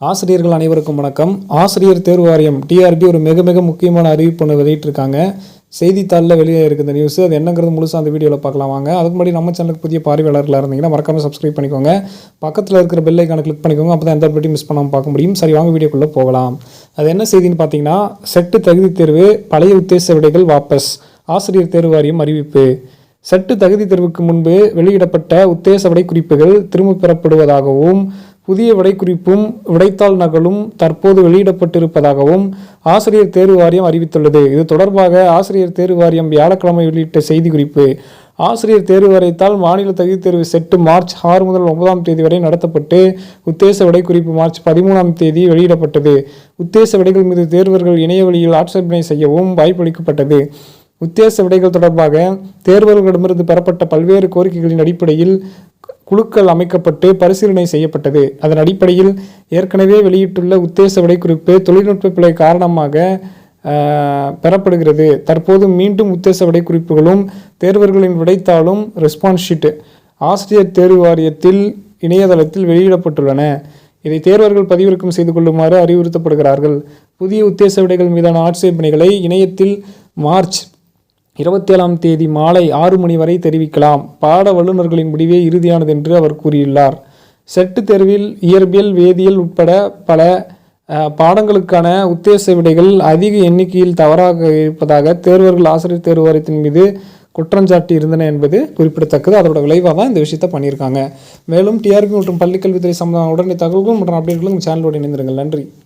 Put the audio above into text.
ஆசிரியர்கள் அனைவருக்கும் வணக்கம். ஆசிரியர் தேர்வு வாரியம் டிஆர்பி ஒரு மிக மிக முக்கியமான அறிவிப்பு ஒன்று வெளியிட்டிருக்காங்க. செய்தித்தாளில் வெளியே இருக்குது இந்த நியூஸ் அது என்னங்கிறது முழுசாக அந்த வீடியோவில் பார்க்கலாம் வாங்க. அதுக்கு முன்னாடி நம்ம சேனலுக்கு புதிய பார்வையாளர்களாக இருந்தீங்கன்னா மறக்காமல் சப்ஸ்கிரைப் பண்ணிக்கோங்க. பக்கத்தில் இருக்கிற பெல் ஐக்கானை கிளிக் பண்ணிக்கோங்க. அப்போ தான் எந்த பற்றி மிஸ் பண்ணாமல் பார்க்க முடியும். சரி வாங்க வீடியோக்குள்ளே போகலாம். அது என்ன செய்தின்னு பார்த்தீங்கன்னா செட்டு தகுதி தேர்வு பழைய உத்தேச விடைகள் வாபஸ். ஆசிரியர் தேர்வு வாரியம் அறிவிப்பு. செட்டு தகுதி தேர்வுக்கு முன்பு வெளியிடப்பட்ட உத்தேச விடை குறிப்புகள் திரும்ப பெறப்படுவதாகவும் புதிய விடை குறிப்பும் விடைத்தாள் நகலும் தற்போது வெளியிடப்பட்டிருப்பதாகவும் ஆசிரியர் தேர்வு வாரியம் அறிவித்துள்ளது. இது தொடர்பாக ஆசிரியர் தேர்வு வாரியம் வியாழக்கிழமை வெளியிட்ட செய்திக்குறிப்பு. ஆசிரியர் தேர்வு வரைத்தால் மாநில தகுதி தேர்வு செட்டு மார்ச் ஆறு முதல் ஒன்பதாம் தேதி வரை நடத்தப்பட்டு உத்தேச விடை குறிப்பு மார்ச் பதிமூணாம் தேதி வெளியிடப்பட்டது. உத்தேச விடைகள் மீது தேர்வர்கள் இணைய வழியில் ஆட்சேபனை செய்யவும் வாய்ப்பளிக்கப்பட்டது. உத்தேச விடைகள் தொடர்பாக தேர்வர்களிடமிருந்து பெறப்பட்ட பல்வேறு கோரிக்கைகளின் அடிப்படையில் குழுக்கள் அமைக்கப்பட்டு பரிசீலனை செய்யப்பட்டது. அதன் அடிப்படையில் ஏற்கனவே வெளியிட்டுள்ள உத்தேச விடைக்குறிப்பு தொழில்நுட்ப பிழை காரணமாக பெறப்படுகிறது. தற்போது மீண்டும் உத்தேச விடைக்குறிப்புகளும் தேர்வர்களின் விடைத்தாளும் ரெஸ்பான்ஸ் ஷீட்டு ஆசிரியர் தேர்வு வாரியத்தில் இணையதளத்தில் வெளியிடப்பட்டுள்ளன. இதை தேர்வர்கள் பதிவிறக்கம் செய்து கொள்ளுமாறு அறிவுறுத்தப்படுகிறார்கள். புதிய உத்தேச விடைகள் மீதான ஆட்சேபனைகளை இணையத்தில் மார்ச் இருபத்தேழாம் தேதி மாலை ஆறு மணி வரை தெரிவிக்கலாம். பாட வல்லுநர்களின் முடிவே இறுதியானது என்று அவர் கூறியுள்ளார். செட்டு தேர்வில் இயற்பியல் வேதியியல் உட்பட பல பாடங்களுக்கான உத்தேச விடைகள் அதிக எண்ணிக்கையில் தவறாக இருப்பதாக தேர்வர்கள் ஆசிரியர் தேர்வு வாரியத்தின் மீது குற்றஞ்சாட்டி இருந்தன என்பது குறிப்பிடத்தக்கது. அதோட விளைவாக தான் இந்த விஷயத்தை பண்ணியிருக்காங்க. மேலும் டிஆர்பி மற்றும் பள்ளிக்கல்வித்துறை சம்பந்தமான உடனடி தகவல்களும் மற்றும் அப்டேட்களும் சேனலோடு இணைந்திருங்கள். நன்றி.